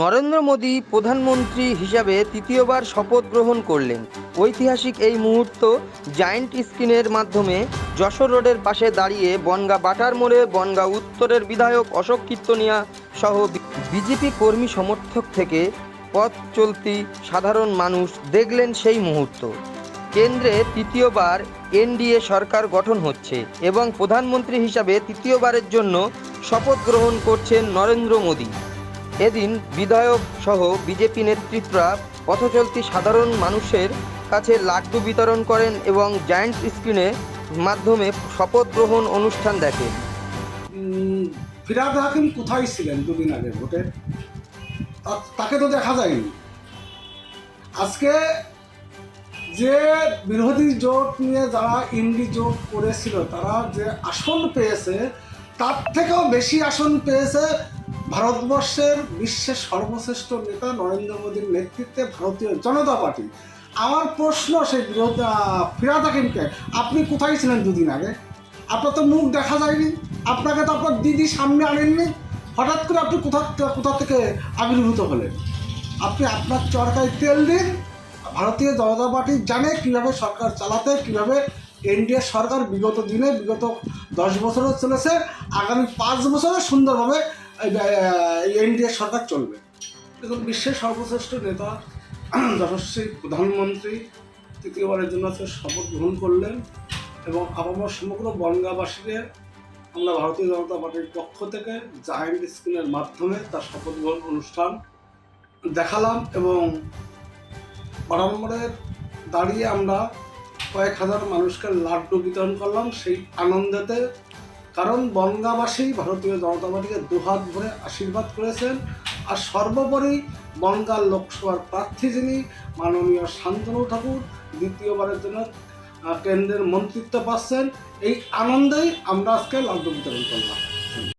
নরেন্দ্র মোদী প্রধানমন্ত্রী হিসাবে তৃতীয়বার শপথ গ্রহণ করলেন। ঐতিহাসিক এই মুহূর্ত জায়েন্ট স্ক্রিনের মাধ্যমে যশোর রোডের পাশে দাঁড়িয়ে বনগা বাটার মোড়ে বনগা উত্তরের বিধায়ক অশোক কীর্তনিয়া সহ বিজেপি কর্মী সমর্থক থেকে পথ চলতি সাধারণ মানুষ দেখলেন সেই মুহূর্ত। কেন্দ্রে তৃতীয়বার এনডিএ সরকার গঠন হচ্ছে এবং প্রধানমন্ত্রী হিসাবে তৃতীয়বারের জন্য শপথ গ্রহণ করছেন নরেন্দ্র মোদী। এদিন বিধায়ক সহ বিজেপি নেতৃত্বরা পথচলতি সাধারণ মানুষের কাছে লাড্ডু বিতরণ করেন এবং জায়ান্ট স্ক্রিনে মাধ্যমে শপথ গ্রহণ অনুষ্ঠান দেখেন ফিরাদ হাকিম কোথায় ছিলেন দুদিন আগে ভোটে? তাকে তো দেখা যায়নি। আজকে যে বিরোধী জোট নিয়ে যারা ইন্ডি জোট করেছিল, তারা যে আসন পেয়েছে, তার থেকেও বেশি আসন পেয়েছে ভারতবর্ষের বিশ্বের সর্বশ্রেষ্ঠ নেতা নরেন্দ্র মোদীর নেতৃত্বে ভারতীয় জনতা পার্টি। আমার প্রশ্ন সেই বিরোধ ফিরাদ হাকিমকে, আপনি কোথায় ছিলেন দুদিন আগে? আপনার তো মুখ দেখা যায়নি। আপনাকে তো আপনার দিদি সামনে আনেননি। হঠাৎ করে আপনি কোথা কোথা থেকে আবির্ভূত হলেন? আপনি আপনার চরকায় তেল দিন। ভারতীয় জনতা পার্টি জানে কীভাবে সরকার চালাতে, কীভাবে এনডিএ সরকার বিগত দিনে, বিগত দশ বছরও চলেছে। আগামী পাঁচ বছরে সুন্দরভাবে এনডিএ সরকার চলবে। দেখুন, বিশ্বের সর্বশ্রেষ্ঠ নেতা, যশস্বী প্রধানমন্ত্রী, তৃতীয়বারের জন্য আজকে শপথ গ্রহণ করলেন এবং আপামর সমগ্র বনগাবাসীকে আমরা ভারতীয় জনতা পার্টির পক্ষ থেকে জায়েন্ট স্ক্রিনের মাধ্যমে তার শপথ গ্রহণ অনুষ্ঠান দেখালাম এবং বারাম্বরের দাঁড়িয়ে আমরা কয়েক হাজার মানুষকে লাড্ডু বিতরণ করলাম। সেই আনন্দেতে কারণ বনগাঁবাসী ভারতীয় জনতা পার্টিকে দুহাত ভরে আশীর্বাদ করেছেন আর সর্বোপরি বনগাঁ লোকসভার প্রার্থী যিনি মাননীয় শান্তনু ঠাকুর দ্বিতীয়বারের জন্য কেন্দ্রের মন্ত্রিত্ব পাচ্ছেন। এই আনন্দেই আমরা আজকে লাড্ডু বিতরণ করলাম।